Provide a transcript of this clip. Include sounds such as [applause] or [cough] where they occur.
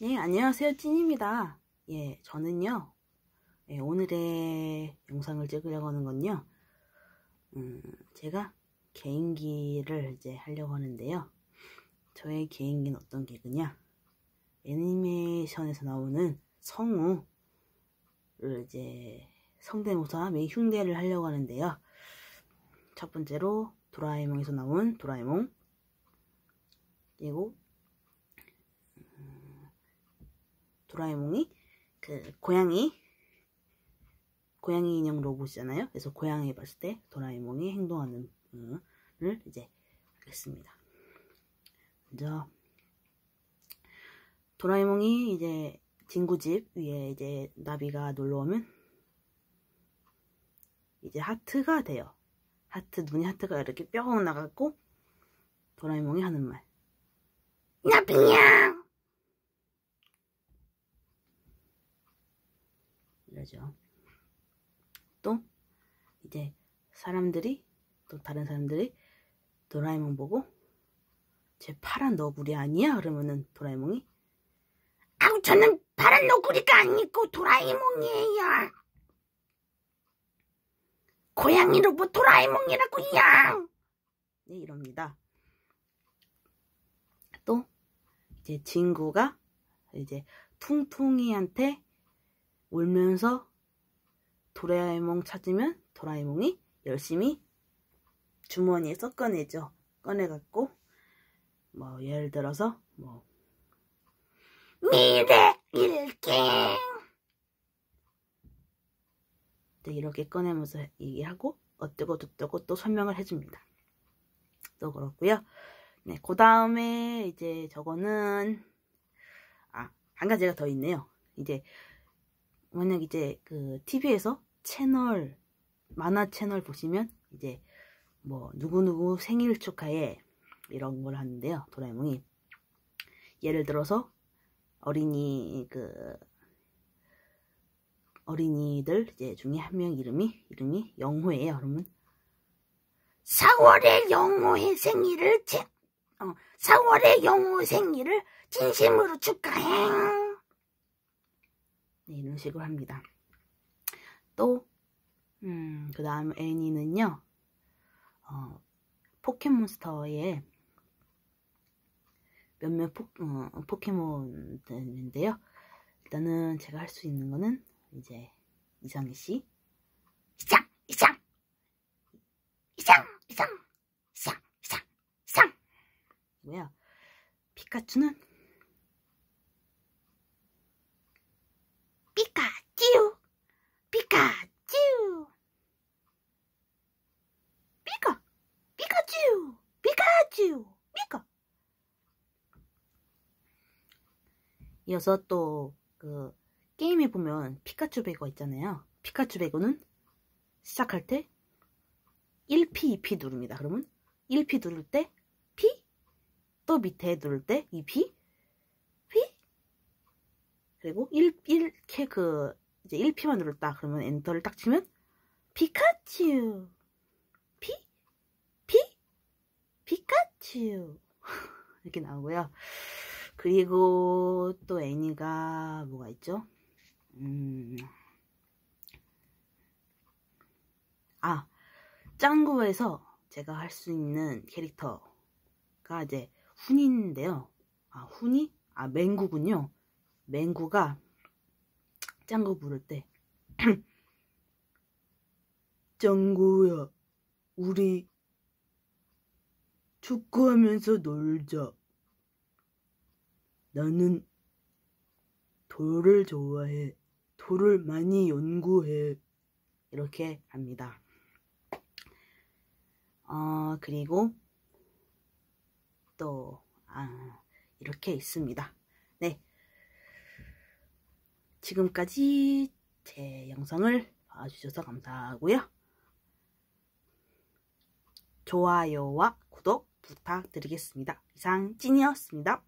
네, 안녕하세요. 찐입니다. 예, 저는요, 예, 오늘의 영상을 찍으려고 하는 건요, 음, 제가 개인기를 이제 하려고 하는데요. 저의 개인기는 어떤 개그냐? 애니메이션에서 나오는 성우를 이제 성대모사 및 흉내를 하려고 하는데요. 첫 번째로 도라에몽에서 나온 도라에몽, 그리고 도라에몽이 그 고양이 고양이 인형 로봇이잖아요. 그래서 고양이 봤을 때 도라에몽이 행동하는 을 이제 하겠습니다. 먼저 도라에몽이 이제 친구 집 위에 이제 나비가 놀러 오면 이제 하트가 돼요. 하트 눈이 하트가 이렇게 뿅 나갔고 도라에몽이 하는 말 나비야 이러죠. 또 이제 사람들이 또 다른 사람들이 도라에몽 보고 제 파란 너구리 아니야? 그러면은 도라에몽이 아우 저는 파란 너구리가 아니고 도라에몽이에요. 고양이 로봇 도라에몽이라고요. 네 이럽니다. 또 이제 친구가 이제 퉁퉁이한테 울면서 도라에몽 찾으면 도라에몽이 열심히 주머니에서 꺼내죠. 꺼내갖고 뭐 예를 들어서 뭐 미래 일기 네, 이렇게 꺼내면서 얘기하고 어쩌고 저쩌고 또 설명을 해줍니다. 또 그렇고요. 네, 그 다음에 이제 저거는 아, 한 가지가 더 있네요. 이제 만약 이제 그 TV에서 채널 만화 채널 보시면 이제 뭐 누구누구 생일 축하해 이런 걸 하는데요. 도라에몽이 예를 들어서 어린이 그 어린이들 이제 중에 한 명 이름이 이름이 영호예요. 그러면 4월에 영호의 생일을 진, 어, 4월에 영호 생일을 진심으로 축하해. 네, 이런 식으로 합니다. 또, 음, 그 다음 애니는요, 어, 포켓몬스터의 몇몇 포, 어, 포켓몬인데요. 일단은 제가 할 수 있는 거는 이제 이상희 씨, 이상, 이상, 이상, 이상, 이상, 이상, 이상. 뭐야? 피카츄는 피카츄, 피카츄, 피카, 피카츄, 피카츄, 피카. 이어서 또 그 게임에 보면 피카츄 배거 있잖아요. 피카츄 배거는 시작할 때 1P, 2P 누릅니다. 그러면 1P 누를 때 P, 또 밑에 누를 때 2P, P, 그리고 1, 1, 그, 이제 1P만 누를다. 그러면 엔터를 딱 치면, 피카츄. 피? 피? 피카츄. [laughs] 이렇게 나오고요. 그리고 또 애니가 뭐가 있죠? 음. 아, 짱구에서 제가 할 수 있는 캐릭터가 이제 훈인인데요. 아, 훈이? 아, 맹구군요. 맹구가 짱구 부를 때 [clears throat] 짱구야 우리 축구하면서 놀자 나는 돌을 좋아해 돌을 많이 연구해. 이렇게 합니다. 어 그리고 또 아, 이렇게 있습니다. 네 지금까지 제 영상을 봐주셔서 감사하고요. 좋아요와 구독 부탁드리겠습니다. 이상 찐이었습니다.